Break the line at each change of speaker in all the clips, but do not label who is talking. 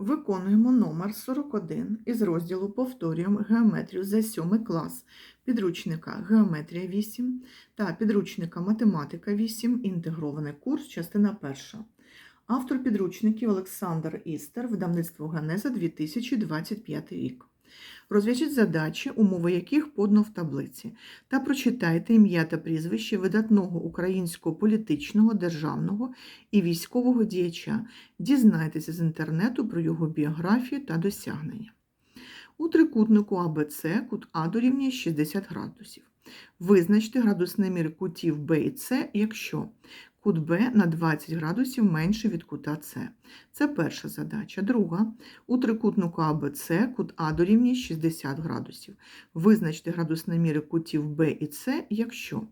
Виконуємо номер 41 із розділу Повторюємо геометрію за 7 клас підручника Геометрія 8 та підручника Математика 8. Інтегрований курс, частина 1. Автор підручників Олександр Істер, видавництво Ганеза 2025 рік. Розв'яжіть задачі, умови яких подано в таблиці, та прочитайте ім'я та прізвище видатного українського політичного, державного і військового діяча. Дізнайтеся з інтернету про його біографію та досягнення. У трикутнику АБЦ кут А дорівнює 60 градусів. Визначте градусний мір кутів Б і С, якщо кут Б на 20 градусів менше від кута С. Це перша задача. Друга. У трикутнику АБЦ кут А дорівнює 60 градусів. Визначте градусні міри кутів Б і С, якщо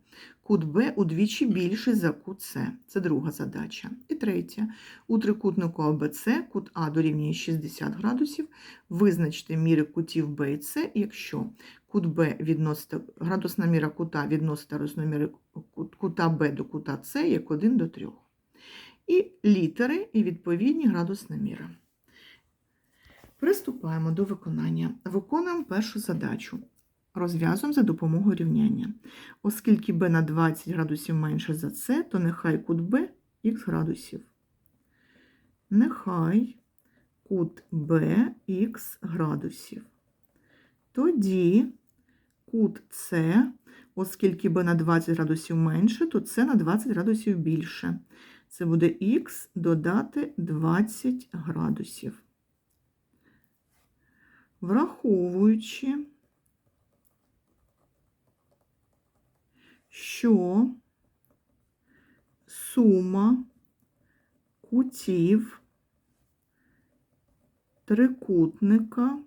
кут Б удвічі більший за кут С. Це друга задача. І третя. У трикутнику АБЦ кут А дорівнює 60 градусів. Визначте міри кутів Б і С, якщо кут Б відноситься, градусна міра кута відноситься розноміри кута Б до кута С як 1 до 3. І літери і відповідні градусні міри. Приступаємо до виконання. Виконуємо першу задачу. Розв'язуємо за допомогою рівняння. Оскільки b на 20 градусів менше за С, то нехай кут Б х градусів. Нехай кут Б х градусів. Тоді кут С, оскільки b на 20 градусів менше, то С на 20 градусів більше. Це буде х додати 20 градусів. Враховуючи, що сума кутів трикутника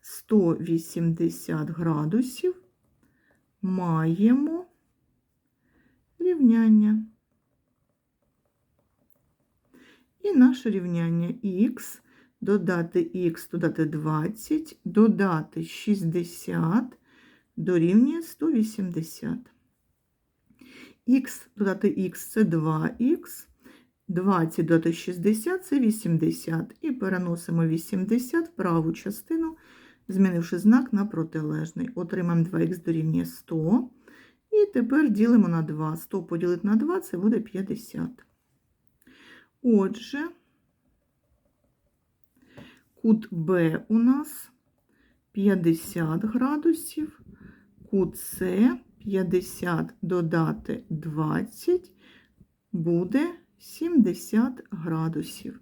180 градусів маємо рівняння. І наше рівняння х додати х, додати 20, додати 60 дорівнює 180. Х додати х це 2х, 20 додати 60 це 80. І переносимо 80 в праву частину, змінивши знак на протилежний. Отримаємо 2х дорівнює 100. І тепер ділимо на 2. 100 поділити на 2 це буде 50. Отже, кут Б у нас 50 градусів, кут С 50 додати 20 буде 70 градусів.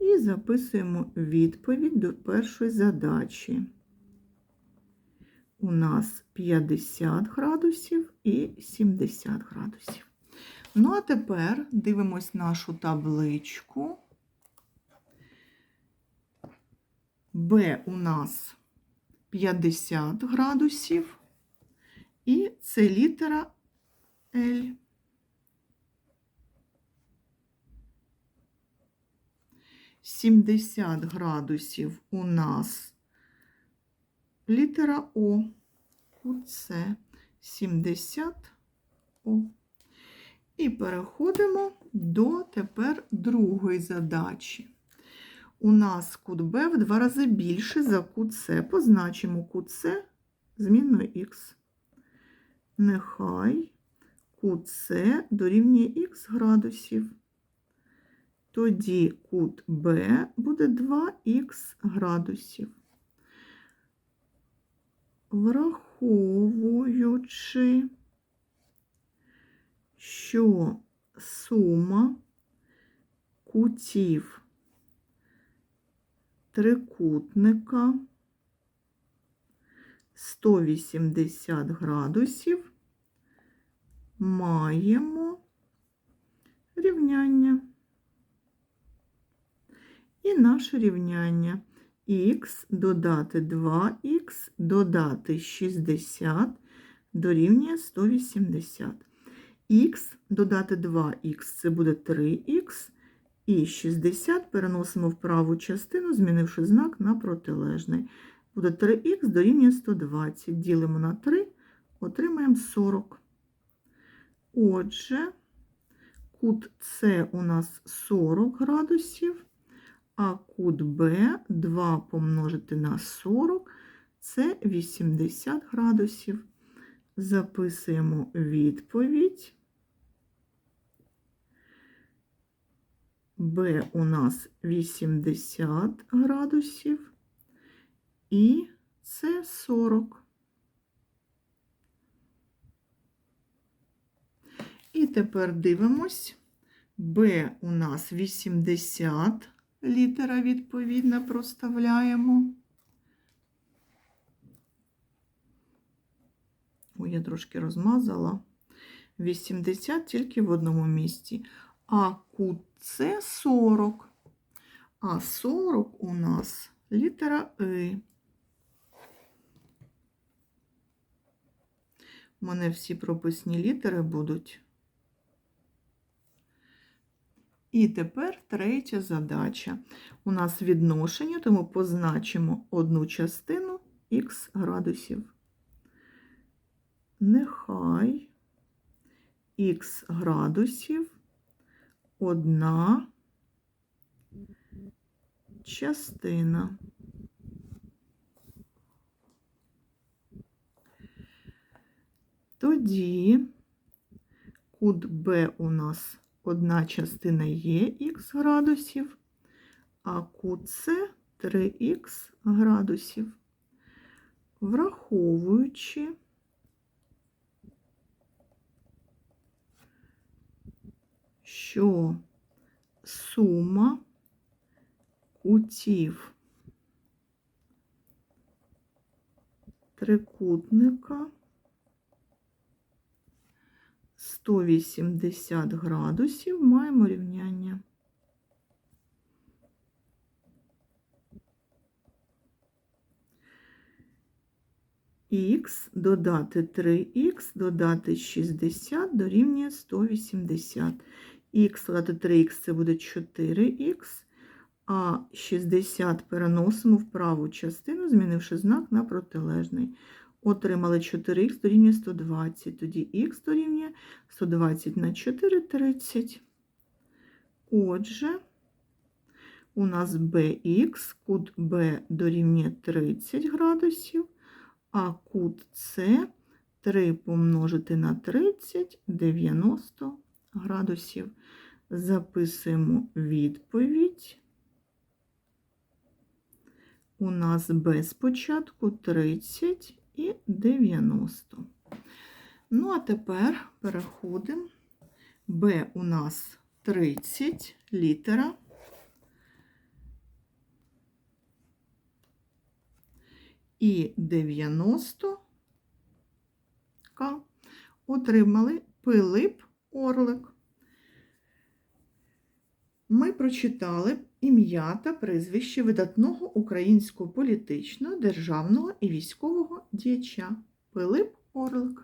І записуємо відповідь до першої задачі. У нас 50 градусів і 70 градусів. Ну, а тепер дивимось нашу табличку. Б у нас 50 градусів, і це літера L. Сімдесят градусів у нас літера О. С 70 О. І переходимо до тепер другої задачі. У нас кут Б в два рази більше за кут С. Позначимо кут С змінною х. Нехай кут С дорівнює х градусів. Тоді кут Б буде 2х градусів. Враховуючи, що сума кутів трикутника 180 градусів маємо рівняння. І наше рівняння х додати 2х додати 60 дорівнює 180. Х додати 2х це буде 3х. І 60 переносимо в праву частину, змінивши знак на протилежний. Буде 3х дорівнює 120. Ділимо на 3, отримаємо 40. Отже, кут С у нас 40 градусів, А кут Б 2 помножити на 40 це 80 градусів. Записуємо відповідь. Б у нас 80 градусів і С 40. І тепер дивимось. Б у нас 80, літера відповідна проставляємо. Ой, я трошки розмазала. 80 тільки в одному місці. А кут С 40. А 40 у нас літера И. У мене всі прописні літери будуть. І тепер третя задача. У нас відношення, тому позначимо одну частину х градусів. Нехай х градусів одна частина. Тоді кут Б у нас одна частина є х градусів, а кут С 3х градусів. Враховуючи, що сума кутів трикутника 180 градусів маємо рівняння. Х додати 3х, додати 60 дорівнює 180. Х додати 3х це буде 4х, а 60 переносимо в праву частину, змінивши знак на протилежний. Отримали 4х дорівнює 120. Тоді х дорівнює 120 на 4 – 30. Отже, у нас bx, кут b дорівнює 30 градусів, а кут С 3 помножити на 30 – 90 градусів. Записуємо відповідь. У нас b спочатку 30 і 90. Ну, а тепер переходимо. Б у нас 30 літера. І 90 К. Отримали Пилип Орлик. Ми прочитали ім'я та прізвище видатного українського політичного, державного і військового діяча Пилип Орлик.